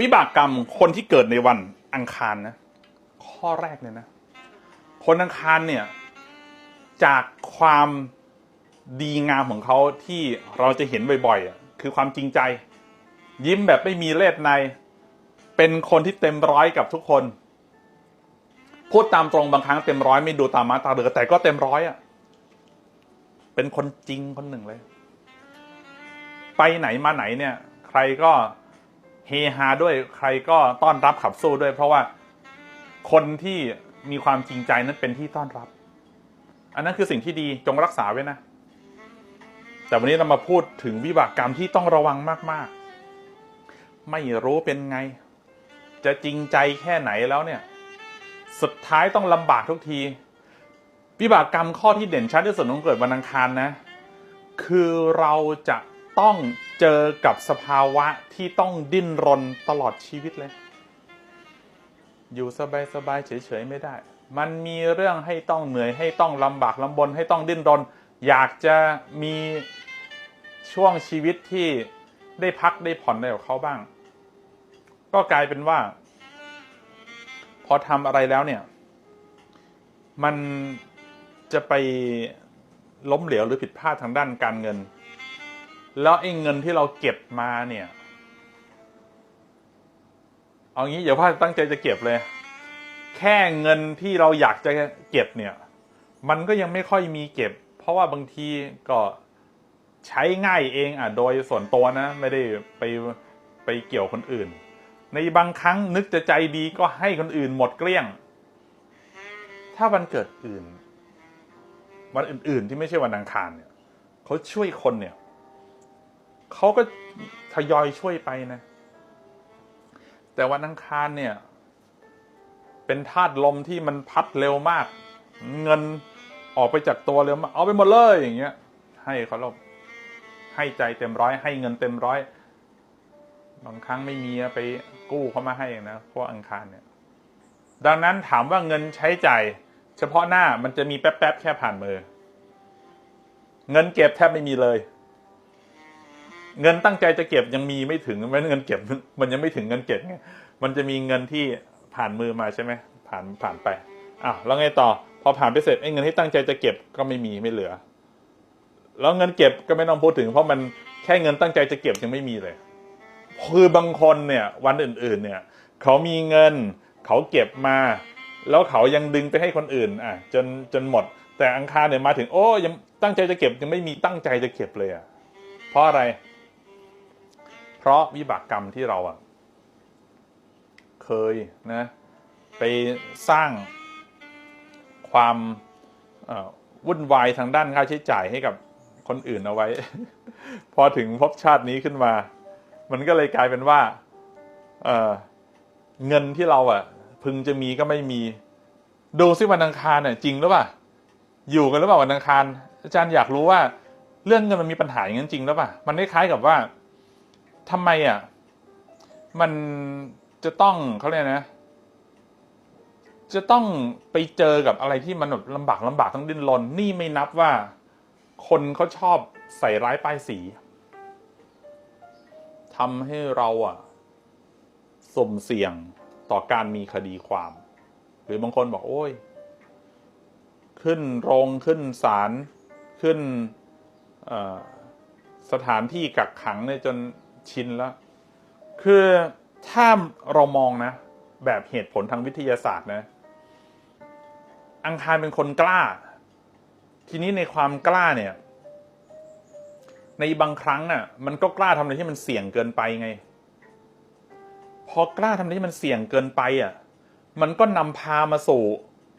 วิบากกรรมคนที่เกิดในวันอังคารนะ ข้อแรกเลยนะ คนอังคารเนี่ย จากความดีงามของเขาที่เราจะเห็นบ่อยๆคือความจริงใจ ยิ้มแบบไม่มีเล็ดใน เป็นคนที่เต็มร้อยกับทุกคน พูดตามตรงบางครั้งเต็มร้อยไม่ดูตามมาตาเรือแต่ก็เต็มร้อยอะเป็นคนจริงคนหนึ่งเลย ไปไหนมาไหนเนี่ย ใครก็ เฮฮาด้วยใครก็ต้อนรับขับสู้ด้วย เพราะว่าคนที่มีความจริงใจนั้นเป็นที่ต้อนรับ อันนั้นคือสิ่งที่ดีจงรักษาไว้นะ แต่วันนี้เรามาพูดถึงวิบากกรรมที่ต้องระวังมาก ๆ ไม่รู้เป็นไง จะจริงใจแค่ไหนแล้วเนี่ย สุดท้ายต้องลำบากทุกที วิบากกรรมข้อที่เด่นชัดที่สุดของเกิดวันอังคารนะ คือเราจะ ต้องเจอกับสภาวะที่ต้องดิ้นรนตลอดชีวิตเลย อยู่สบายๆเฉยๆไม่ได้ มันมีเรื่องให้ต้องเหนื่อยให้ต้องลำบากลำบนให้ต้องดิ้นรน อยากจะมีช่วงชีวิตที่ได้พักได้ผ่อนได้กับเขาบ้าง ก็กลายเป็นว่า พอทำอะไรแล้วเนี่ย มันจะไปล้มเหลวหรือผิดพลาดทางด้านการเงิน แล้วไอ้เงินที่เราเก็บมาเนี่ย เอางี้อย่าพลาดตั้งใจจะเก็บเลย แค่เงินที่เราอยากจะเก็บเนี่ย มันก็ยังไม่ค่อยมีเก็บ เพราะว่าบางทีก็ใช้ง่ายเองอะโดยส่วนตัวนะ ไม่ได้ไปไปเกี่ยวคนอื่น ในบางครั้งนึกจะใจดีก็ให้คนอื่นหมดเกลี้ยง ถ้าวันเกิดอื่น วันอื่น ๆ ที่ไม่ใช่วันอังคารเนี่ยเขาช่วยคนเนี่ย เขาก็ทยอยช่วยไปนะ แต่วันอังคารเนี่ย เป็นธาตุลมที่มันพัดเร็วมาก เงินออกไปจากตัวเร็วมาก เอาไปหมดเลยอย่างเงี้ย ให้เขาเราให้ใจเต็มร้อย ให้เงินเต็มร้อย บางครั้งไม่มีไปกู้เขามาให้นะเพราะอังคารเนี่ย ดังนั้นถามว่าเงินใช้จ่ายเฉพาะหน้ามันจะมีแป๊บๆแค่ผ่านมือ เงินเก็บแทบไม่มีเลย เงินตั้งใจจะเก็บยังมีไม่ถึงไม่เงินเก็บ มันยังไม่ถึงเงินเก็บไงมันจะมีเงินที่ผ่านมือมาใช่ไหมผ่านผ่านไปอ้าวแล้วไงต่อ พอผ่านไปเสร็จไอ้เงินที่ตั้งใจจะเก็บก็ไม่มีไม่เหลือ แล้วเงินเก็บก็ไม่ต้องพูดถึง เพราะมันแค่เงินตั้งใจจะเก็บยังไม่มีเลยคือบางคนเนี่ยวันอื่น ๆ เนี่ย เขามีเงิน เขาเก็บมา แล้วเขายังดึงไปให้คนอื่น อะ จนจนหมด แต่อังคารเนี่ยมาถึงโอ้ยังตั้งใจจะเก็บยังไม่มีตั้งใจจะเก็บเลยอะเพราะอะไร เพราะวิบากกรรมที่เราอะเคยนะไปสร้างความวุ่นวายทางด้านค่าใช้จ่ายให้กับคนอื่นเอาไว้ พอถึงภพชาตินี้ขึ้นมา มันก็เลยกลายเป็นว่าเเงินที่เราอะพึงจะมีก็ไม่มี ดูซิวันอังคารเนี่ยจริงหรือเปล่าอยู่กันหรือเปล่าวันอังคาร อาจารย์อยากรู้ว่า เรื่องเงินมันมีปัญหาอย่างนั้นจริงหรือเปล่ามันคล้ายๆกับว่า ทำไมอะ มันจะต้องเขาเรียกนะ จะต้องไปเจอกับอะไรที่มันแบบลำบากลำบากต้องดิ้นรนนี่ไม่นับว่า คนเขาชอบใส่ร้ายป้ายสีทำให้เราอะสมเสี่ยงต่อการมีคดีความ หรือบางคนบอกโอ้ย ขึ้นโรงขึ้นศาลขึ้นสถานที่กักขังเนี่ยจน ชินแล้ว คือถ้าเรามองนะ แบบเหตุผลทางวิทยาศาสตร์นะ อังคารเป็นคนกล้า ทีนี้ในความกล้าเนี่ย ในบางครั้งน่ะ มันก็กล้าทำอะไรที่มันเสี่ยงเกินไปไง พอกล้าทำอะไรที่มันเสี่ยงเกินไปอะ มันก็นำพามาสู่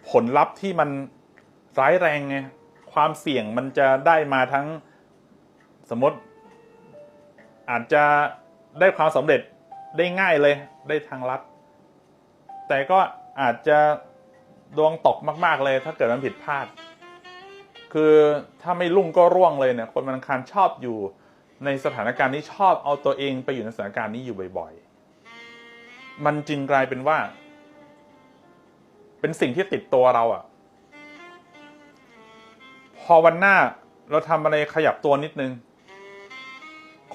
ผลลัพธ์ที่มันร้ายแรงไง ความเสี่ยงมันจะได้มาทั้งสมมติ อาจจะได้ความสำเร็จได้ง่ายเลยได้ทางลัด แต่ก็อาจจะดวงตกมาก ๆ เลย ถ้าเกิดมันผิดพลาด คือถ้าไม่รุ่งก็ร่วงเลยเนี่ย คนวันอังคารชอบอยู่ในสถานการณ์นี้ชอบเอาตัวเองไปอยู่ในสถานการณ์นี้อยู่บ่อย ๆ มันจึงกลายเป็นว่า เป็นสิ่งที่ติดตัวเราอะพอวันหน้าเราทำอะไรขยับตัวนิดนึง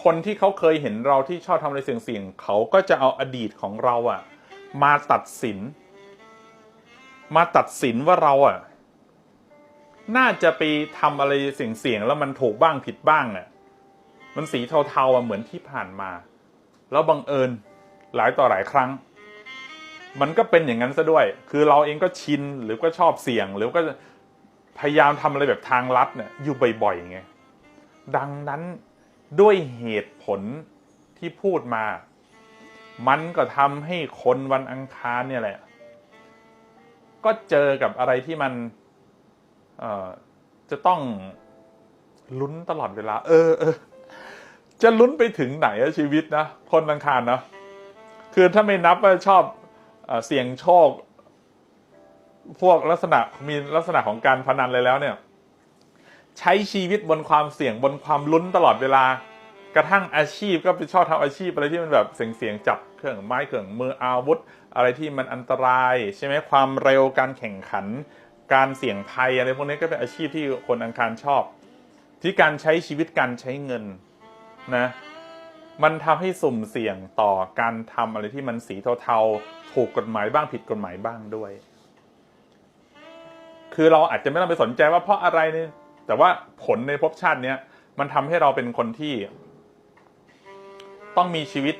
คนที่เขาเคยเห็นเราที่ชอบทำอะไรเสี่ยงๆเขาก็จะเอาอดีตของเราอะมาตัดสิน มาตัดสินว่าเราอะน่าจะไปทำอะไรเสี่ยงๆแล้วมันถูกบ้างผิดบ้างอะมันสีเทาๆอะเหมือนที่ผ่านมา แล้วบังเอิญหลายต่อหลายครั้ง มันก็เป็นอย่างนั้นซะด้วย คือเราเองก็ชินหรือก็ชอบเสี่ยง หรือก็พยายามทำอะไรแบบทางลัดเนี่ยอยู่บ่อยๆไงดังนั้น ด้วยเหตุผลที่พูดมา มันก็ทำให้คนวันอังคารเนี่ยแหละ ก็เจอกับอะไรที่มันจะต้องลุ้นตลอดเวลา เออเออจะลุ้นไปถึงไหนชีวิตนะ คนอังคารเนาะคือถ้าไม่นับว่าชอบเออเสี่ยงโชค พวกลักษณะมีลักษณะของการพนันเลยแล้วเนี่ย ใช้ชีวิตบนความเสี่ยงบนความลุ้นตลอดเวลา กระทั่งอาชีพก็ไปชอบทำอาชีพอะไรที่มันแบบเสี่ยงๆจับเครื่องไม้เครื่องมืออาวุธ อะไรที่มันอันตราย ใช่ไหมความเร็วการแข่งขัน การเสี่ยงภัยอะไรพวกนี้ก็เป็นอาชีพที่คนอังคารชอบ ที่การใช้ชีวิตการใช้เงินนะมันทำให้สุ่มเสี่ยงต่อการทำอะไรที่มันสีเทาๆ ถูกกฎหมายบ้างผิดกฎหมายบ้างด้วย คือเราอาจจะไม่ต้องไปสนใจว่าเพราะอะไรเนี่ย แต่ว่าผลในภพชาติเนี้ยมันทำให้เราเป็นคนที่ ต้องมีชีวิต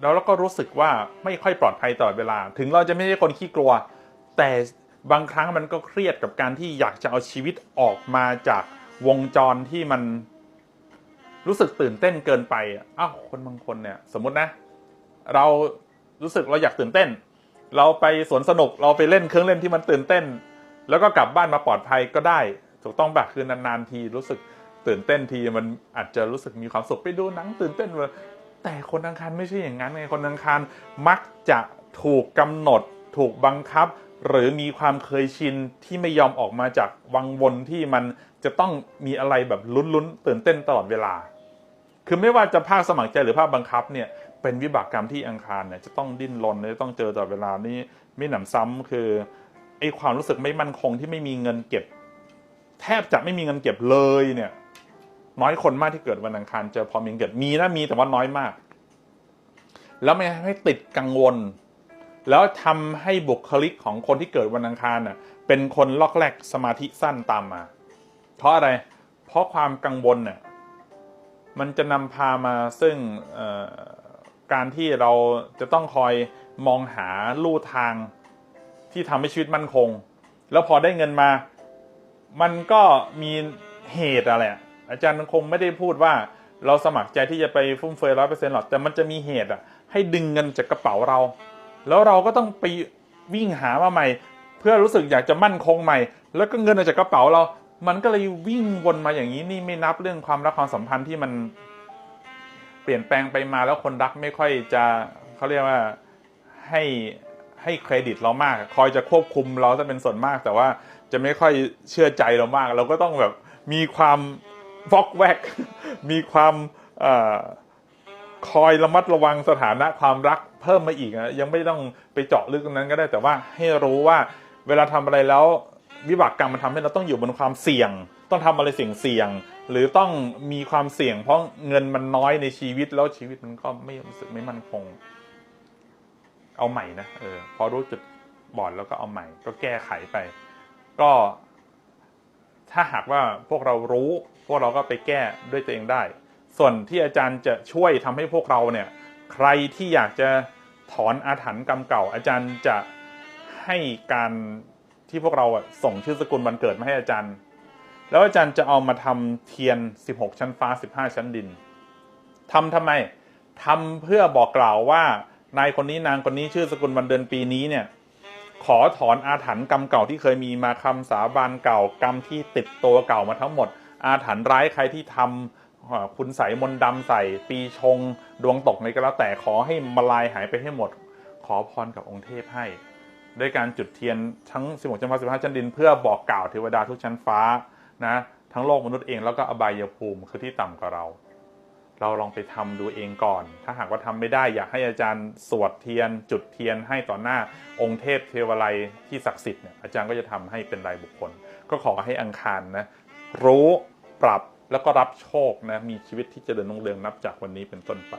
แล้วเราก็รู้สึกว่าไม่ค่อยปลอดภัยตลอดเวลา ถึงเราจะไม่ใช่คนขี้กลัว แต่บางครั้งมันก็เครียดกับการที่อยากจะเอาชีวิตออกมาจากวงจรที่มันรู้สึกตื่นเต้นเกินไปอ้าวคนบางคนเนี่ย สมมตินะ เรารู้สึกเราอยากตื่นเต้น เราไปสวนสนุกเราไปเล่นเครื่องเล่นที่มันตื่นเต้น แล้วก็กลับบ้านมาปลอดภัยก็ได้ ถูกต้องแบบคือนานๆทีรู้สึกตื่นเต้นทีมันอาจจะรู้สึกมีความสุขไปดูหนังตื่นเต้นเลยแต่คนอังคารไม่ใช่อย่างนั้นไงคนอังคารมักจะถูกกำหนด ถูกบังคับ หรือมีความเคยชินที่ไม่ยอมออกมาจากวังวนที่มันจะต้องมีอะไรแบบลุ้นๆตื่นเต้นตลอดเวลา คือไม่ว่าจะภาคสมัครใจหรือภาคบังคับเนี่ยเป็นวิบากกรรมที่อังคารเนี่ยจะต้องดิ้นรนจะต้องเจอตลอดเวลานี่ไม่หนำซ้ำคือไอ้ความรู้สึกไม่มั่นคงที่ไม่มีเงินเก็บ แทบจะไม่มีเงินเก็บเลยเนี่ย น้อยคนมากที่เกิดวันอังคารเจอพอมีเงินเก็บมีนะมีแต่ว่าน้อยมาก แล้วไม่ให้ติดกังวล แล้วทำให้บุคลิกของคนที่เกิดวันอังคารน่ะเป็นคนลอกแรกสมาธิสั้นตามมา เพราะอะไร เพราะความกังวลเนี่ยมันจะนำพามาซึ่งการที่เราจะต้องคอยมองหาลู่ทางที่ทำให้ชีวิตมั่นคง แล้วพอได้เงินมา มันก็มีเหตุอะไรอาจารย์คงไม่ได้พูดว่าเราสมัครใจที่จะไปฟุ่มเฟือยร้อยเปอร์เซ็นต์หรอกแต่มันจะมีเหตุอะ ให้ดึงเงินจากกระเป๋าเรา แล้วเราก็ต้องไปวิ่งหามาใหม่ เพื่อรู้สึกอยากจะมั่นคงใหม่ แล้วก็เงินออกจากกระเป๋าเรา มันก็เลยวิ่งวนมาอย่างนี้นี่ไม่นับเรื่องความรักความสัมพันธ์ที่มัน เปลี่ยนแปลงไปมาแล้วคนรักไม่ค่อยจะเขาเรียกว่าให้ให้เครดิตเรามาก คอยจะควบคุมเราจะเป็นส่วนมากแต่ว่า จะไม่ค่อยเชื่อใจเรามาก เราก็ต้องแบบมีความวอกแวก มีความอคอยระมัดระวังสถานะความรักเพิ่มมาอีกนะยังไม่ต้องไปเจาะลึกตรงนั้นก็ได้แต่ว่าให้รู้ว่าเวลาทำอะไรแล้ววิบากกรรมมันทำให้เราต้องอยู่บนความเสี่ยง ต้องทำอะไรเสี่ยงเสี่ยงๆหรือต้องมีความเสี่ยง เพราะเงินมันน้อยในชีวิตแล้วชีวิตมันก็ไม่รู้สึกไม่มั่นคง เอาใหม่นะเออพอรู้จุดบอดแล้วก็เอาใหม่ ก็แก้ไขไป ก็ถ้าหากว่าพวกเรารู้ พวกเราก็ไปแก้ด้วยตัวเองได้ ส่วนที่อาจารย์จะช่วยทำให้พวกเราเนี่ย ใครที่อยากจะถอนอาถรรพ์กรรมเก่า อาจารย์จะให้การที่พวกเราส่งชื่อสกุลวันเกิดมาให้อาจารย์ แล้วอาจารย์จะเอามาทำเทียน 16 ชั้นฟ้า 15 ชั้นดินทำทำไมทำเพื่อบอกกล่าวว่านายคนนี้นางคนนี้ชื่อสกุลวันเดือนปีนี้เนี่ย ขอถอนอาถรรพ์กรรมเก่าที่เคยมีมาคำสาบานเก่ากรรมที่ติดตัวเก่ามาทั้งหมด อาถรรพ์ร้ายใครที่ทำอ่าคุณใส่มนต์ดำใส่ปีชง ดวงตกในก็แล้วแต่ขอให้มาลายหายไปให้หมด ขอพรกับองค์เทพให้ ด้วยการจุดเทียนทั้ง 16ชั้นฟ้า15ชั้นดิน เพื่อบอกกล่าวเทวดาทุกชั้นฟ้านะทั้งโลกมนุษย์เองแล้วก็อบายภูมิคือที่ต่ำกว่าเรา เราลองไปทำดูเองก่อน ถ้าหากว่าทำไม่ได้อยากให้อาจารย์สวดเทียน จุดเทียนให้ต่อหน้าองค์เทพเทวไลที่ศักดิ์สิทธิ์เนี่ยอาจารย์ก็จะทำให้เป็นรายบุคคล ก็ขอให้อังคารนะรู้ปรับแล้วก็รับโชคนะมีชีวิตที่จเจริญรุ่งเรืองนับจากวันนี้เป็นต้นไป